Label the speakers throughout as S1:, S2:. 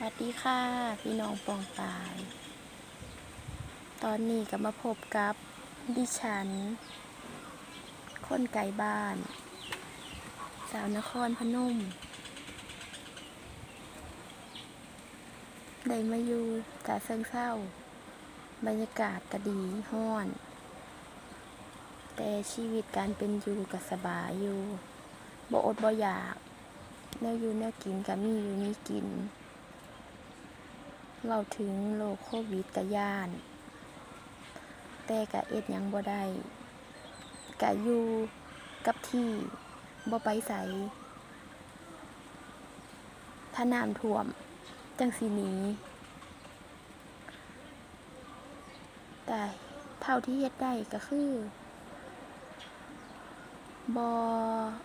S1: สวัสดีค่ะ พี่น้องปองปาย ตอนนี้ก็มาพบกับดิฉัน คนไก่บ้าน สาวนครพนม ได้มาอยู่กาเซิงเศร้า บรรยากาศก็ดีห้อน แต่ชีวิตการเป็นอยู่ก็สบายอยู่บ่อดบ่อยากแนวอยู่แนวกินก็มีอยู่มีกิน เล่าถึงโรคโควิดกะย่าน แต่กะเอ็ดยังบ่ได้กะอยู่กับที่บ่ไปใสถ้าน้ำท่วม จังสีนี้แต่เท่าที่เฮ็ดได้ก็คือบอ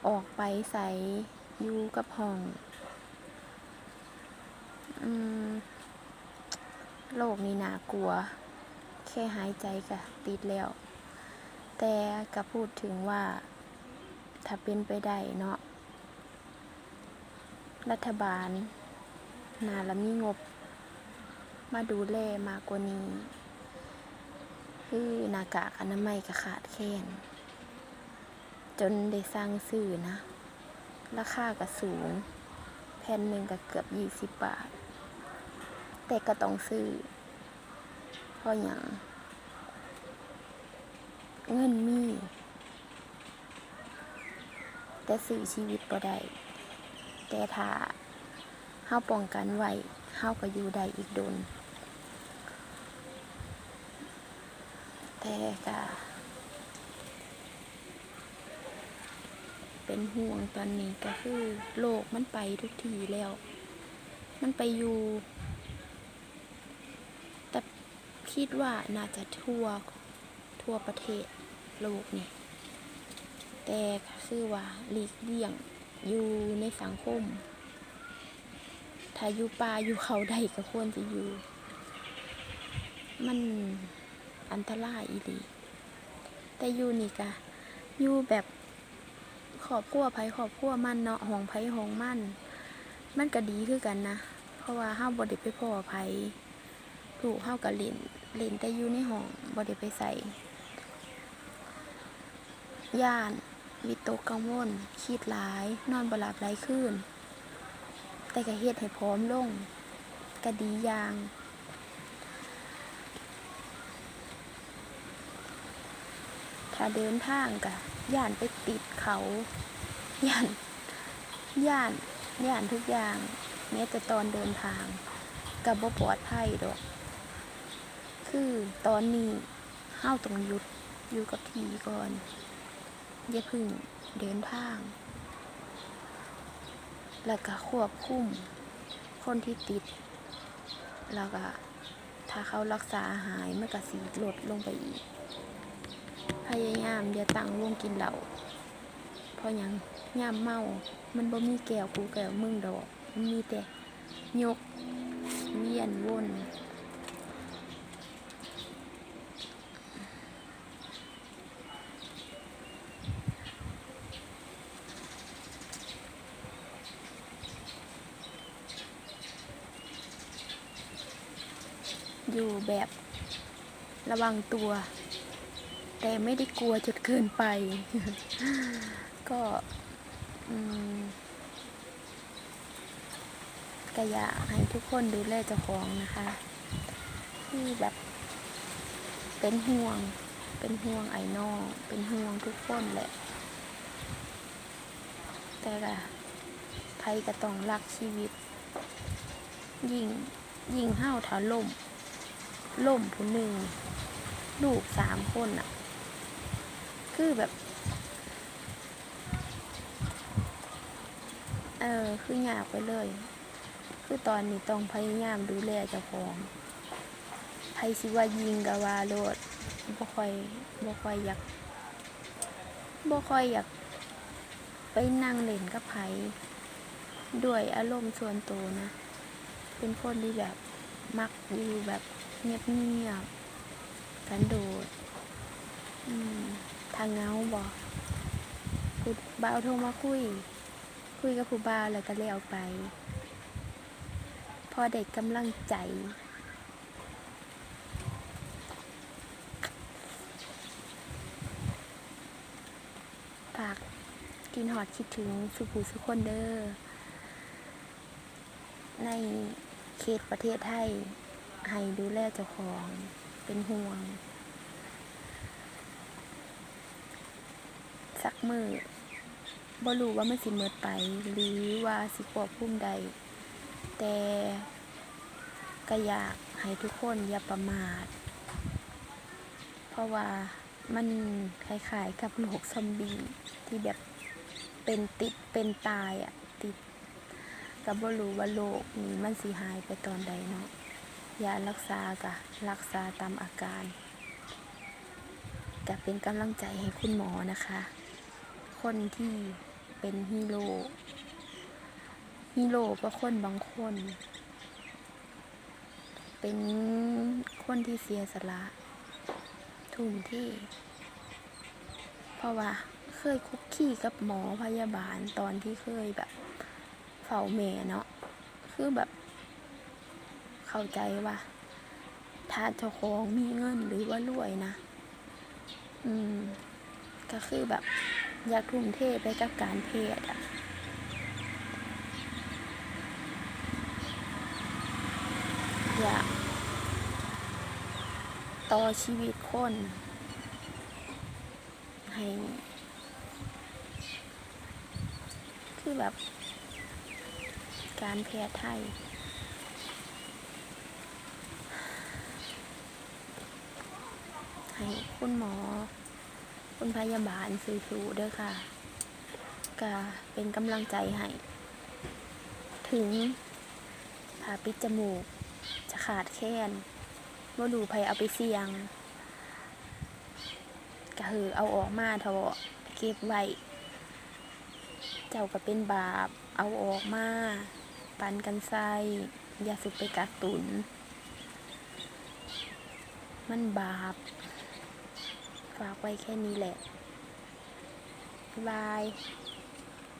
S1: ออกไปใสอยู่กับห้อง อืม โลกนี้น่ากลัว แค่หายใจก็ติดแล้ว แต่ก็พูดถึงว่า ถ้าเป็นไปได้เนาะรัฐบาลน่าละมีงบ มาดูแลมากกว่านี้ คือหน้ากากอนามัยก็ขาดแคลนจนได้สร้างสื่อนะ ราคาก็สูง แผ่นหนึ่งก็เกือบยี่สิบบาท แต่ก็ต้องซื้อเพราะอย่างเงินมี แต่ซื้อชีวิตบ่ได้แต่ถ้าเฮาป้องกันไว้เฮาก็อยู่ได้อีกโดน แต่ก็เป็นห่วงตอนนี้ก็คือโลกมันไปทุกทีแล้ว มันไปอยู่ คิดว่าน่าจะทั่วทั่วประเทศโลกนี่แต่คือว่าหลีกเลี่ยงอยู่ในสังคม ถ้าอยู่ป่าอยู่เขาใดก็ควรจะอยู่ มันอันตรายอีหลีแต่อยู่นี่กะอยู่แบบขอบครัวไผขอบครัวมันเนาะห้องไผห้องมัน มันก็ดีคือกันนะ เพราะว่าเฮาบ่ได้ไปพ้อไผลูกเฮาก็เล่น เล่นแต่อยู่ในห้องบ่ได้ไปใส่ย่าน วิตกกังวลคิดหลาย นอนบ่หลับหลายคืนแต่ก็เฮ็ดให้พร้อมลงก็ดีอย่างถ้าเดินทางก็ย่านไปติดเขาย่านย่านย่านทุกอย่างแม้แต่ตอนเดินทางกับบ่ปลอดภัยดอก คือตอนนี้เฮาต้องหยุดอยู่กับทีก่อนอย่าพึ่งเดินทาง แล้วก็ควบคุมคนที่ติด แล้วก็ถ้าเขารักษาหายมันก็สีลดลงไปอีก พยายามอย่าตั้งวงกินเหล้าเพราะยังยามเมา มันบ่มีแก้วกูแก้วมึงดอก มีแต่ยกเวียนวน อยู่แบบระวังตัว แต่ไม่ได้กลัวจนเกินไป ก็ก็อยากให้ทุกคนดูแลเจ้าของนะคะ ที่แบบเป็นห่วง เป็นห่วงไอ้น้องเป็นห่วงทุกคนแหละ แต่ละใครก็ต้องรักชีวิต ยิ่งยิ่งห้าวถาล่ม ล่มผู้หนึ่งลูกสามคนอะคือแบบ เออคือหยาบไปเลย คือตอนนี้ต้องพยายามดูแลเจ้าของใครสิว่ายิงกะว่าโลดบ่ค่อยบ่ค่อยอยากบ่ค่อยอยากไปนั่งเล่นกับไผด้วยอารมณ์ส่วนตัวนะ เป็นคนที่แบบมักอยู่แบบ เงียบๆกันโดดทางเงาบอกผู้บ่าวโทรมาคุย คุยกับผู้บ่าวแล้วก็เลี้ยวไป พอได้กกำลังใจฝากกินหอดคิดถึงสุภูสุคนเด้อในเขตประเทศไทย ให้ดูแลเจ้าของเป็นห่วง สักมือบ่รู้ว่ามันสิเมิดไป หรือว่าสิควบคุมใด แต่ก็อยากให้ทุกคนอย่าประมาท เพราะว่ามันคล้ายๆกับโรคซอมบี้ที่แบบเป็นติดเป็นตายอะติดกับบ่รู้ว่าโรคนี้มันสิหายไปตอนใดเนาะ ยารักษากะรักษาตามอาการก็เป็นกำลังใจให้คุณหมอนะคะ คนที่เป็นฮีโร่ฮีโร่ก็คนบางคน เป็นคนที่เสียสละทุ่มที่ เพราะว่าเคยคุกคีกับหมอพยาบาลตอนที่เคยแบบเฝ้าแม่เนาะคือแบบ เข้าใจว่า ถ้าเจ้าของมีเงินหรือว่ารวยนะ อืม ก็คือแบบ อยากทุ่มเทไปกับการเพศอะอยากต่อชีวิตคน ให้คือแบบ การแพทย์ไทย ให้คุณหมอ คุณพยาบาลสู้ๆเด้อค่ะก็เป็นกำลังใจให้ ถึงผ่าปิดจมูก จะขาดแค้นว่าดูภัยเอาไปเสี่ยงก็คือเอาออกมาเถอะเก็บไว้ เจ้าก็เป็นบาป เอาออกมา ปันกันใส่อย่าสุกไปกักตุน มันบาป ฝากไว้แค่นี้แหละ บ๊ายบาย